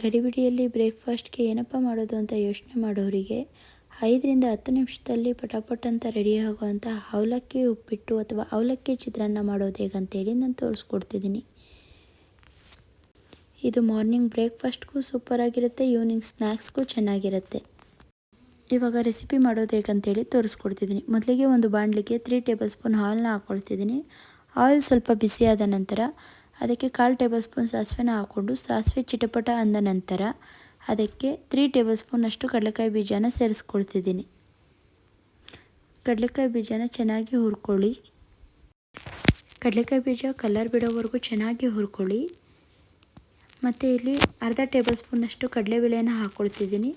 ಗಡಿಬಿಡಿಯಲ್ಲಿ ಬ್ರೇಕ್ಫಾಸ್ಟ್ಗೆ ಏನಪ್ಪ ಮಾಡೋದು ಅಂತ ಯೋಚನೆ ಮಾಡೋರಿಗೆ, ಐದರಿಂದ ಹತ್ತು ನಿಮಿಷದಲ್ಲಿ ಪಟಾಪಟ್ ಅಂತ ರೆಡಿ ಆಗುವಂಥ ಅವಲಕ್ಕಿ ಉಪ್ಪಿಟ್ಟು ಅಥವಾ ಅವಲಕ್ಕಿ ಚಿತ್ರಾನ್ನ ಮಾಡೋದು ಹೇಗಂತೇಳಿ ನಾನು ತೋರಿಸ್ಕೊಡ್ತಿದ್ದೀನಿ. ಇದು ಮಾರ್ನಿಂಗ್ ಬ್ರೇಕ್ಫಾಸ್ಟ್ಗೂ ಸೂಪರಾಗಿರುತ್ತೆ ಈವ್ನಿಂಗ್ ಸ್ನ್ಯಾಕ್ಸ್ಗೂ ಚೆನ್ನಾಗಿರುತ್ತೆ. ಇವಾಗ ರೆಸಿಪಿ ಮಾಡೋದು ಹೇಗಂತೇಳಿ ತೋರಿಸ್ಕೊಡ್ತಿದ್ದೀನಿ. ಮೊದಲಿಗೆ ಒಂದು ಬಾಣಲಿಗೆ ತ್ರೀ ಟೇಬಲ್ ಸ್ಪೂನ್ ಹಾಲನ್ನ ಹಾಕ್ಕೊಳ್ತಿದ್ದೀನಿ ಆಯಿಲ್ ಸ್ವಲ್ಪ ಬಿಸಿಯಾದ ನಂತರ ಅದಕ್ಕೆ ಕಾಲು ಟೇಬಲ್ ಸ್ಪೂನ್ ಸಾಸಿವೆನ ಹಾಕ್ಕೊಂಡು ಸಾಸಿವೆ ಚಿಟಪಟ ಅಂದ ನಂತರ ಅದಕ್ಕೆ ತ್ರೀ ಟೇಬಲ್ ಸ್ಪೂನಷ್ಟು ಕಡಲೆಕಾಯಿ ಬೀಜನ ಸೇರಿಸ್ಕೊಳ್ತಿದ್ದೀನಿ. ಕಡಲೆಕಾಯಿ ಬೀಜನ ಚೆನ್ನಾಗಿ ಹುರ್ಕೊಳ್ಳಿ. ಕಡಲೆಕಾಯಿ ಬೀಜ ಕಲರ್ ಬಿಡೋವರೆಗೂ ಚೆನ್ನಾಗಿ ಹುರ್ಕೊಳ್ಳಿ. ಮತ್ತು ಇಲ್ಲಿ ಅರ್ಧ ಟೇಬಲ್ ಸ್ಪೂನಷ್ಟು ಕಡಲೆಬೇಳೆಯನ್ನು ಹಾಕ್ಕೊಳ್ತಿದ್ದೀನಿ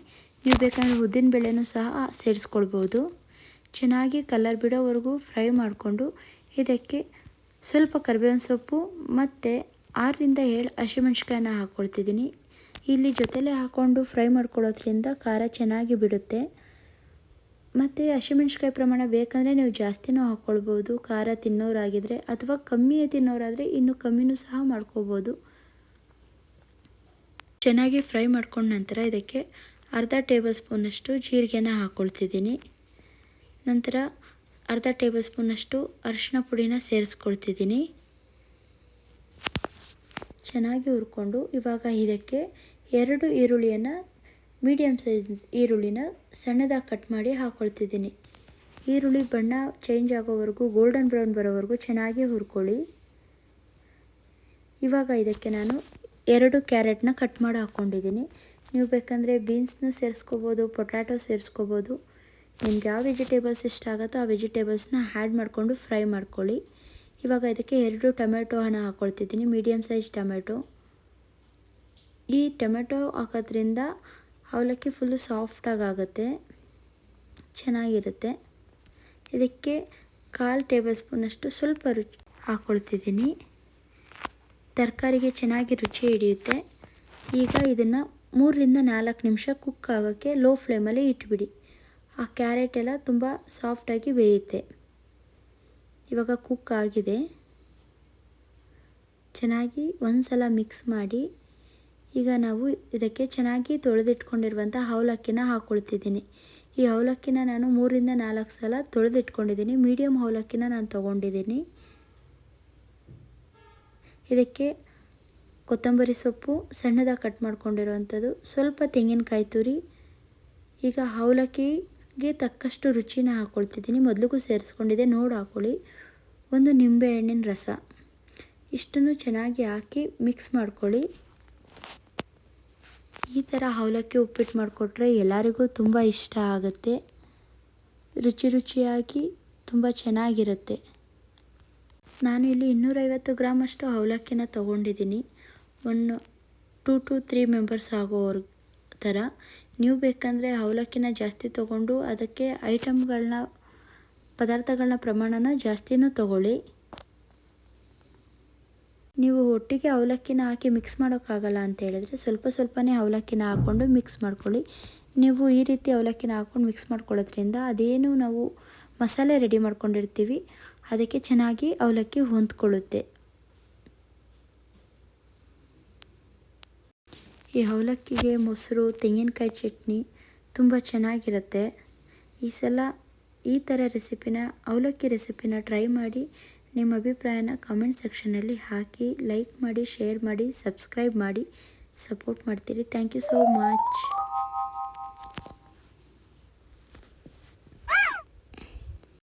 ನೀವು ಬೇಕಂದರೆ ಉದ್ದಿನ ಬೇಳೆನೂ ಸಹ ಸೇರಿಸ್ಕೊಳ್ಬೋದು. ಚೆನ್ನಾಗಿ ಕಲರ್ ಬಿಡೋವರೆಗೂ ಫ್ರೈ ಮಾಡಿಕೊಂಡು ಇದಕ್ಕೆ ಸ್ವಲ್ಪ ಕರಿಬೇವಿನ ಸೊಪ್ಪು ಮತ್ತು ಆರರಿಂದ ಏಳು ಹಸಿಮೆಣ್ಸಿಕಾಯನ್ನ ಹಾಕ್ಕೊಳ್ತಿದ್ದೀನಿ ಇಲ್ಲಿ ಜೊತೆಲೇ ಹಾಕ್ಕೊಂಡು ಫ್ರೈ ಮಾಡ್ಕೊಳ್ಳೋದ್ರಿಂದ ಖಾರ ಚೆನ್ನಾಗಿ ಬಿಡುತ್ತೆ. ಮತ್ತು ಹಸಿಮೆಣ್ಸಿಕಾಯಿ ಪ್ರಮಾಣ ಬೇಕಂದರೆ ನೀವು ಜಾಸ್ತಿನೂ ಹಾಕ್ಕೊಳ್ಬೋದು ಖಾರ ತಿನ್ನೋರಾಗಿದ್ದರೆ ಅಥವಾ ಕಮ್ಮಿ ತಿನ್ನೋರಾದರೆ ಇನ್ನೂ ಕಮ್ಮಿನೂ ಸಹ ಮಾಡ್ಕೋಬೋದು ಚೆನ್ನಾಗಿ ಫ್ರೈ ಮಾಡ್ಕೊಂಡ ನಂತರ ಇದಕ್ಕೆ ಅರ್ಧ ಟೇಬಲ್ ಸ್ಪೂನಷ್ಟು ಜೀರಿಗೆನ ಹಾಕ್ಕೊಳ್ತಿದ್ದೀನಿ ನಂತರ ಅರ್ಧ ಟೇಬಲ್ ಸ್ಪೂನಷ್ಟು ಅರಿಶಿನ ಪುಡಿನ ಸೇರಿಸ್ಕೊಳ್ತಿದ್ದೀನಿ. ಚೆನ್ನಾಗಿ ಹುರ್ಕೊಂಡು ಇವಾಗ ಇದಕ್ಕೆ ಎರಡು ಈರುಳ್ಳಿಯನ್ನು ಮೀಡಿಯಮ್ ಸೈಜ್ ಈರುಳ್ಳಿನ ಸಣ್ಣದಾಗಿ ಕಟ್ ಮಾಡಿ ಹಾಕ್ಕೊಳ್ತಿದ್ದೀನಿ ಈರುಳ್ಳಿ ಬಣ್ಣ ಚೇಂಜ್ ಆಗೋವರೆಗೂ, ಗೋಲ್ಡನ್ ಬ್ರೌನ್ ಬರೋವರೆಗೂ ಚೆನ್ನಾಗಿ ಹುರ್ಕೊಳ್ಳಿ. ಇವಾಗ ಇದಕ್ಕೆ ನಾನು ಎರಡು ಕ್ಯಾರೆಟ್ನ ಕಟ್ ಮಾಡಿ ಹಾಕ್ಕೊಂಡಿದ್ದೀನಿ ನೀವು ಬೇಕಂದರೆ ಬೀನ್ಸ್ನೂ ಸೇರಿಸ್ಕೋಬೋದು, ಪೊಟ್ಯಾಟೊ ಸೇರಿಸ್ಕೋಬೋದು. ನಿಮ್ಗೆ ಯಾವ ವೆಜಿಟೇಬಲ್ಸ್ ಇಷ್ಟ ಆಗುತ್ತೋ ಆ ವೆಜಿಟೇಬಲ್ಸ್ನ ಆ್ಯಡ್ ಮಾಡಿಕೊಂಡು ಫ್ರೈ ಮಾಡ್ಕೊಳ್ಳಿ. ಇವಾಗ ಇದಕ್ಕೆ ಎರಡು ಟೊಮೆಟೊ ಹಣ ಹಾಕ್ಕೊಳ್ತಿದ್ದೀನಿ ಮೀಡಿಯಮ್ ಸೈಜ್ ಟೊಮೆಟೊ. ಈ ಟೊಮೆಟೊ ಹಾಕೋದ್ರಿಂದ ಅವಲಕ್ಕಿ ಫುಲ್ಲು ಸಾಫ್ಟಾಗಿ ಆಗುತ್ತೆ ಚೆನ್ನಾಗಿರುತ್ತೆ. ಇದಕ್ಕೆ ಕಾಲು ಟೇಬಲ್ ಸ್ಪೂನಷ್ಟು ಸ್ವಲ್ಪ ರುಚಿ ಹಾಕ್ಕೊಳ್ತಿದ್ದೀನಿ ತರಕಾರಿಗೆ ಚೆನ್ನಾಗಿ ರುಚಿ ಹಿಡಿಯುತ್ತೆ. ಈಗ ಇದನ್ನು ಮೂರರಿಂದ ನಾಲ್ಕು ನಿಮಿಷ ಕುಕ್ ಆಗೋಕ್ಕೆ ಲೋ ಫ್ಲೇಮಲ್ಲಿ ಇಟ್ಬಿಡಿ. ಆ ಕ್ಯಾರೆಟ್ ಎಲ್ಲ ತುಂಬ ಸಾಫ್ಟಾಗಿ ಬೇಯುತ್ತೆ. ಇವಾಗ ಕುಕ್ ಆಗಿದೆ. ಚೆನ್ನಾಗಿ ಒಂದು ಸಲ ಮಿಕ್ಸ್ ಮಾಡಿ ಈಗ ನಾವು ಇದಕ್ಕೆ ಚೆನ್ನಾಗಿ ತೊಳೆದಿಟ್ಕೊಂಡಿರುವಂಥ ಅವಲಕ್ಕಿನ ಹಾಕ್ಕೊಳ್ತಿದ್ದೀನಿ ಈ ಅವಲಕ್ಕಿನ ನಾನು ಮೂರಿಂದ ನಾಲ್ಕು ಸಲ ತೊಳೆದಿಟ್ಕೊಂಡಿದ್ದೀನಿ. ಮೀಡಿಯಮ್ ಅವಲಕ್ಕಿನ ನಾನು ತೊಗೊಂಡಿದ್ದೀನಿ. ಇದಕ್ಕೆ ಕೊತ್ತಂಬರಿ ಸೊಪ್ಪು ಸಣ್ಣದಾಗಿ ಕಟ್ ಮಾಡ್ಕೊಂಡಿರುವಂಥದ್ದು, ಸ್ವಲ್ಪ ತೆಂಗಿನಕಾಯಿ ತುರಿ, ಈಗ ಅವಲಕ್ಕಿಗೆ ತಕ್ಕಷ್ಟು ರುಚಿನ ಹಾಕ್ಕೊಳ್ತಿದ್ದೀನಿ ಮೊದಲಿಗೂ ಸೇರಿಸ್ಕೊಂಡಿದ್ದೆ, ನೋಡಿ ಹಾಕ್ಕೊಳ್ಳಿ ಒಂದು ನಿಂಬೆ ಹಣ್ಣಿನ ರಸ. ಇಷ್ಟನ್ನು ಚೆನ್ನಾಗಿ ಹಾಕಿ ಮಿಕ್ಸ್ ಮಾಡ್ಕೊಳ್ಳಿ. ಈ ಥರ ಅವಲಕ್ಕಿ ಉಪ್ಪಿಟ್ಟು ಮಾಡಿಕೊಟ್ರೆ ಎಲ್ಲರಿಗೂ ತುಂಬ ಇಷ್ಟ ಆಗುತ್ತೆ. ರುಚಿ ರುಚಿಯಾಗಿ ತುಂಬ ಚೆನ್ನಾಗಿರುತ್ತೆ. ನಾನು ಇಲ್ಲಿ ಇನ್ನೂರೈವತ್ತು ಗ್ರಾಮಷ್ಟು ಅವಲಕ್ಕಿನ ತೊಗೊಂಡಿದ್ದೀನಿ. One two to three members ಆಗೋವ್ರ ಥರ ನೀವು ಬೇಕಂದರೆ ಅವಲಕ್ಕಿನ ಜಾಸ್ತಿ ತೊಗೊಂಡು ಅದಕ್ಕೆ ಐಟಮ್ಗಳನ್ನ ಪದಾರ್ಥಗಳನ್ನ ಪ್ರಮಾಣನ ಜಾಸ್ತಿನೂ ತೊಗೊಳ್ಳಿ. ನೀವು ಒಟ್ಟಿಗೆ ಅವಲಕ್ಕಿನ ಹಾಕಿ ಮಿಕ್ಸ್ ಮಾಡೋಕ್ಕಾಗಲ್ಲ ಅಂತ ಹೇಳಿದ್ರೆ ಸ್ವಲ್ಪ ಸ್ವಲ್ಪನೇ ಅವಲಕ್ಕಿನ ಹಾಕ್ಕೊಂಡು ಮಿಕ್ಸ್ ಮಾಡ್ಕೊಳ್ಳಿ. ನೀವು ಈ ರೀತಿ ಅವಲಕ್ಕಿನ ಹಾಕ್ಕೊಂಡು ಮಿಕ್ಸ್ ಮಾಡ್ಕೊಳ್ಳೋದ್ರಿಂದ ಅದೇನು ನಾವು ಮಸಾಲೆ ರೆಡಿ ಮಾಡ್ಕೊಂಡಿರ್ತೀವಿ. ಅದಕ್ಕೆ ಚೆನ್ನಾಗಿ ಅವಲಕ್ಕಿ ಹೊಂದ್ಕೊಳ್ಳುತ್ತೆ. ಈ ಅವಲಕ್ಕಿಗೆ ಮೊಸರು, ತೆಂಗಿನಕಾಯಿ ಚಟ್ನಿ ತುಂಬ ಚೆನ್ನಾಗಿರುತ್ತೆ. ಈ ಸಲ ಈ ಥರ ರೆಸಿಪಿನ, ಅವಲಕ್ಕಿ ರೆಸಿಪಿನ ಟ್ರೈ ಮಾಡಿ ನಿಮ್ಮ ಅಭಿಪ್ರಾಯನ ಕಮೆಂಟ್ ಸೆಕ್ಷನಲ್ಲಿ ಹಾಕಿ ಲೈಕ್ ಮಾಡಿ ಶೇರ್ ಮಾಡಿ ಸಬ್ಸ್ಕ್ರೈಬ್ ಮಾಡಿ ಸಪೋರ್ಟ್ ಮಾಡ್ತೀರಿ. Thank you so much